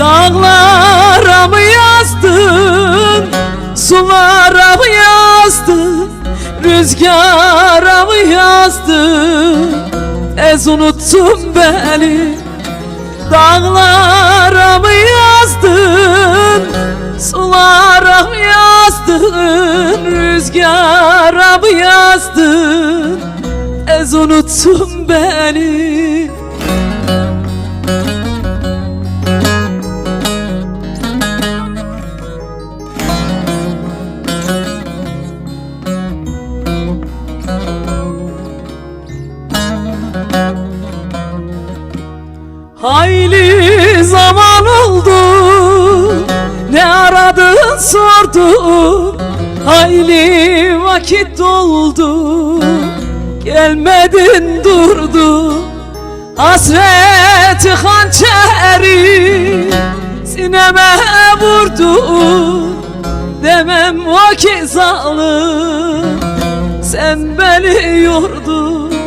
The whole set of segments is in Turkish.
Dağlara mı yazdın? Sulara mı yazdın? Rüzgara mı yazdın? Ez unuttun beni. Dağlara mı yazdın? Sulara mı yazdın? Rüzgara mı yazdın? Ez unuttun beni Hayli zaman oldu. Ne aradın sordu. Hayli vakit doldu Gelmedin durdu. Hasreti hançeri Sineme vurdu. Demem o ki zalim Sen beni yordun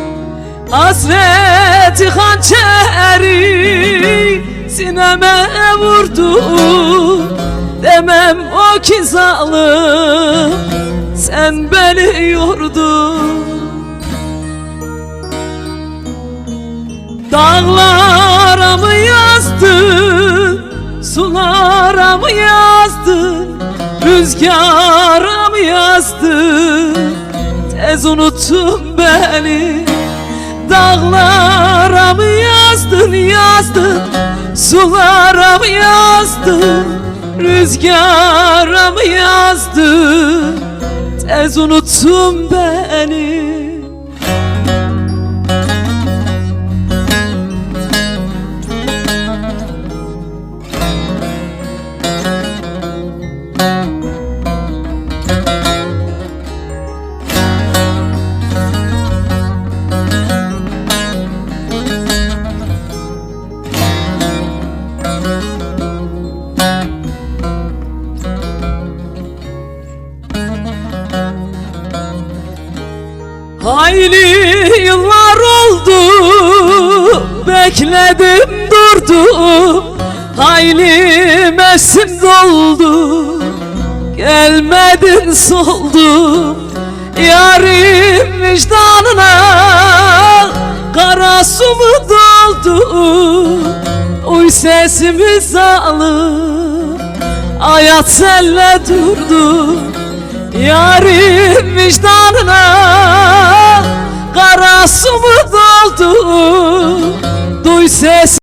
Hasreti hançeri sineme vurdu. Demem o ki zalim sen beni yordun Dağlara mı yazdın, sulara mı yazdın? Rüzgara mı yazdın, tez unuttun beni Dağlara mı yazdın yazdın? Sulara mı yazdın? Rüzgara mı yazdın? Tez unuttun beni Hayli yıllar oldu Bekledim durdum. Hayli mevsim doldu Gelmedin soldum. Yarim vicdanına Kara su mu doldu? Uy sesimiz alır Hayat senle durdu. Yarim vicdanına Doldu Duy ses